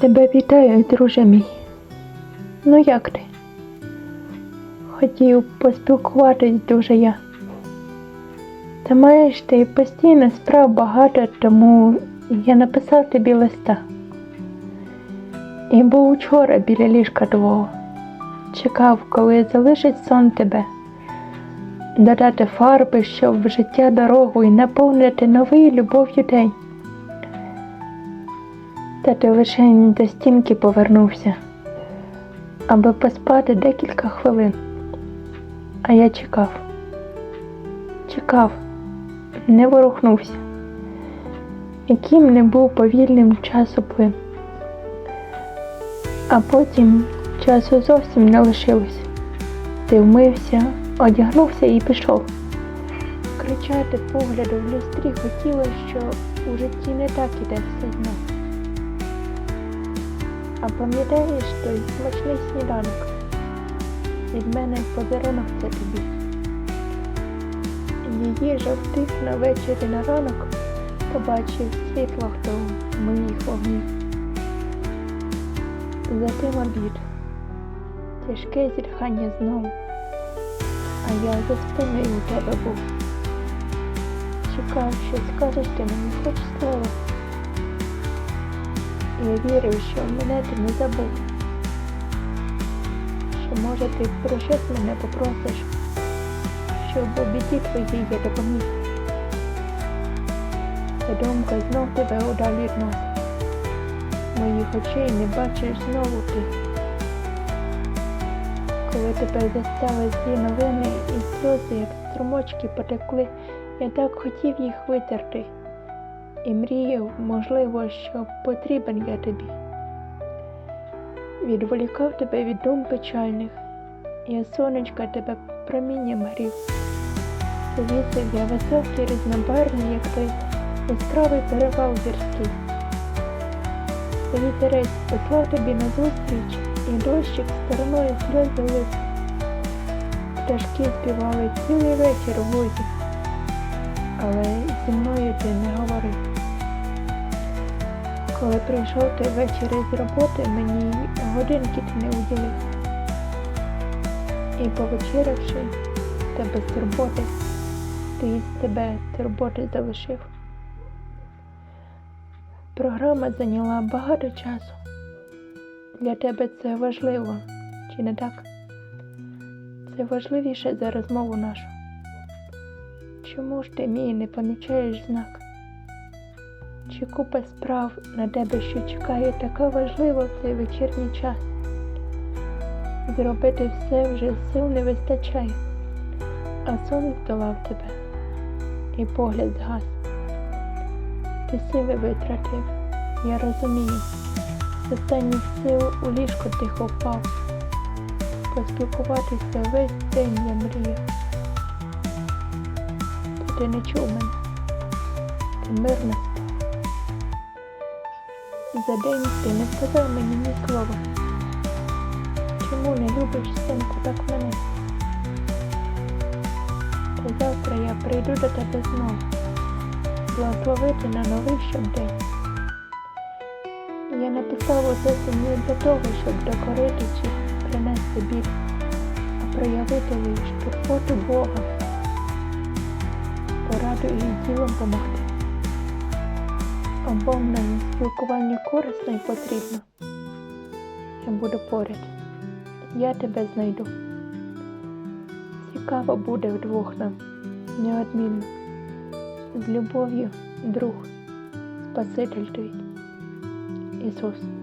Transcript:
Тебе вітаю, друже мій. Ну як ти? Хотів поспілкуватись дуже я. Та маєш ти постійно справ багато, тому я написав тобі листа. І був учора біля ліжка твого. Чекав, коли залишить сон тебе. Додати фарби, щоб в життя дорогу і наповнити новий любов'ю день. Та ти лише до стінки повернувся, аби поспати декілька хвилин. А я чекав, чекав, не ворухнувся, яким не був повільним часу. А потім часу зовсім не лишилось. Ти вмився, одягнувся і пішов. Кричати погляду в люстрі хотілося, що у житті не так іде все знов. А пам'ятаєш той смачний сніданок? Від мене подарунок це тобі. Її жовтих на вечері на ранок побачив світло хто в моїх вогнів. Затим обід, тяжке зітхання знову, а я за спиною у тебе був. Чекав, що скажеш ти мені хоч слово. Я вірив, що мене ти не забув. Що може ти про щось мене попросиш, щоб у біді твоїй я допоміг. Та думка знов тебе удалі відносить. Моїх очей не бачиш знову ти. Коли тебе застали злі новини і сльози, як струмочки потекли, я так хотів їх витерти і мріяв, можливо, що потрібен я тобі. Відволікав тебе від дум печальних, я сонечка тебе промінням грів. Завісив я веселки різнобарвні, як той яскравий перевал гірський. Вітерець послав тобі назустріч, і дощик стороною сльози лив. Пташки співали цілий вечір у возі, але зі мною ти не говорив. Коли прийшов ти ввечері з роботи, мені годинки ти не уділив. І повечерявши та без турботи, ти із тебе турботи залишив. Програма зайняла багато часу. Для тебе це важливо, чи не так? Це важливіше за розмову нашу. Чому ж ти мій не помічаєш знак? Чи купа справ на тебе, що чекає, така важлива в цей вечірній час? Зробити все вже сил не вистачає, а сон здолав тебе, і погляд згас. Ти сили витратив, я розумію. З останніх сил у ліжко тихо впав. Поспілкуватися весь день я мріяв. Ти не чув мене, ти мирно. За день ти не сказав мені ні слова. Чому не любиш, синку, так мене? Та завтра я прийду до тебе знову благословити на новий щодень. Я написав усе це не для того, щоб докорити чи принести біль, а проявити лиш турботу Бога, пораду і ділом помогти. Обом нам спілкування корисно і потрібно. Я буду поряд. Я тебе знайду. Цікаво буде вдвох нам, неодмінно з любов'ю, друг, Спаситель твій, Ісус.